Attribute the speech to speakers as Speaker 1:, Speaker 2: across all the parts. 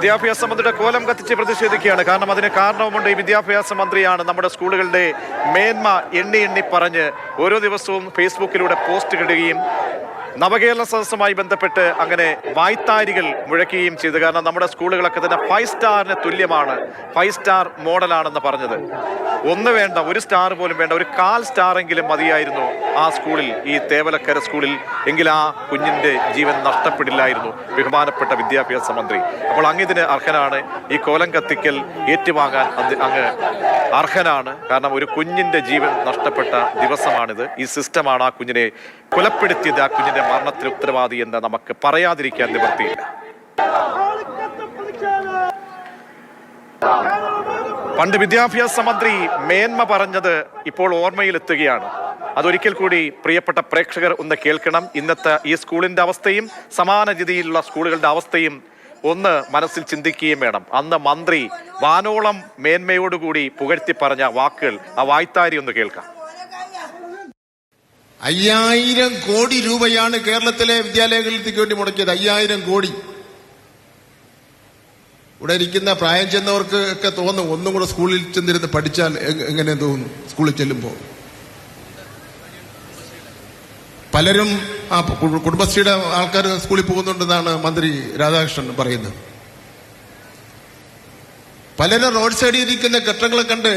Speaker 1: വിദ്യാഭ്യാസ മന്ത്രിയുടെ കോലം കത്തിച്ച് പ്രതിഷേധിക്കുകയാണ്. കാരണം അതിന് കാരണവുമുണ്ട് ഈ വിദ്യാഭ്യാസ മന്ത്രിയാണ്. നമ്മുടെ സ്കൂളുകളുടെ മേന്മ എണ്ണി എണ്ണി പറഞ്ഞ് ഓരോ ദിവസവും ഫേസ്ബുക്കിലൂടെ പോസ്റ്റ് ഇടുകയും നവകേരള സദസ്സുമായി ബന്ധപ്പെട്ട് അങ്ങനെ വായ്ത്താരികൾ മുഴക്കുകയും ചെയ്തു. കാരണം നമ്മുടെ സ്കൂളുകളൊക്കെ തന്നെ ഫൈവ് സ്റ്റാറിന് തുല്യമാണ്. ഫൈവ് സ്റ്റാർ മോഡലാണെന്ന് പറഞ്ഞത്. ഒന്ന് വേണ്ട ഒരു സ്റ്റാർ പോലും വേണ്ട ഒരു കാൽ സ്റ്റാറെങ്കിലും മതിയായിരുന്നു ആ സ്കൂളിൽ ഈ തേവലക്കര സ്കൂളിൽ. എങ്കിൽ ആ കുഞ്ഞിന്റെ ജീവൻ നഷ്ടപ്പെടില്ലായിരുന്നു. ബഹുമാനപ്പെട്ട വിദ്യാഭ്യാസ മന്ത്രി. അപ്പോൾ അങ്ങിതിന് അർഹനാണ്. ഈ കോലം കത്തിക്കൽ ഏറ്റുവാങ്ങാൻ അങ്ങ് അർഹനാണ്. കാരണം ഒരു കുഞ്ഞിന്റെ ജീവൻ നഷ്ടപ്പെട്ട ദിവസമാണിത്. ഈ സിസ്റ്റമാണ് ആ കുഞ്ഞിനെ കൊലപ്പെടുത്തിയത്. ആ കുഞ്ഞിന്റെ മരണത്തിന് ഉത്തരവാദി എന്ന് നമുക്ക് പറയാതിരിക്കാൻ നിവൃത്തിയില്ല. പണ്ട് വിദ്യാഭ്യാസ മന്ത്രി മേന്മ പറഞ്ഞത് ഇപ്പോൾ ഓർമ്മയിലെത്തുകയാണ്. അതൊരിക്കൽ കൂടി പ്രിയപ്പെട്ട പ്രേക്ഷകർ ഒന്ന് കേൾക്കണം. ഇന്നത്തെ ഈ സ്കൂളിന്റെ അവസ്ഥയും സമാന രീതിയിലുള്ള സ്കൂളുകളുടെ അവസ്ഥയും ഒന്ന് മനസ്സിൽ ചിന്തിക്കുകയും വേണം. അന്ന് മന്ത്രി വാനോളം മേന്മയോടുകൂടി പുകഴ്ത്തി പറഞ്ഞ വാക്കുകൾ ആ വായ്ത്താരി ഒന്ന് കേൾക്കാം.
Speaker 2: അയ്യായിരം കോടി രൂപയാണ് കേരളത്തിലെ വിദ്യാലയങ്ങൾക്ക് വേണ്ടി മുടക്കിയത്. അയ്യായിരം കോടി. ഇവിടെ ഇരിക്കുന്ന പ്രായം ചെന്നവർക്ക് ഒക്കെ തോന്നും. ഒന്നും കൂടെ സ്കൂളിൽ ചെന്നിരുന്ന് പഠിച്ചാൽ എങ്ങനെ തോന്നും സ്കൂളിൽ ചെല്ലുമ്പോൾ. പലരും ആ കുടുംബശ്രീയുടെ ആൾക്കാർ സ്കൂളിൽ പോകുന്നുണ്ടെന്നാണ് മന്ത്രി രാധാകൃഷ്ണൻ പറയുന്നത്. പലരും റോഡ് സൈഡിൽ ഇരിക്കുന്ന കെട്ടിടങ്ങളെ കണ്ട്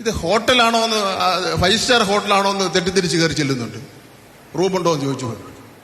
Speaker 2: ഇത് ഹോട്ടലാണോ എന്ന് ഫൈവ് സ്റ്റാർ ഹോട്ടലാണോ എന്ന് തെറ്റിദ്ധരിച്ച് കയറി ചെല്ലുന്നുണ്ട്. റൂമുണ്ടോ എന്ന് ചോദിച്ചു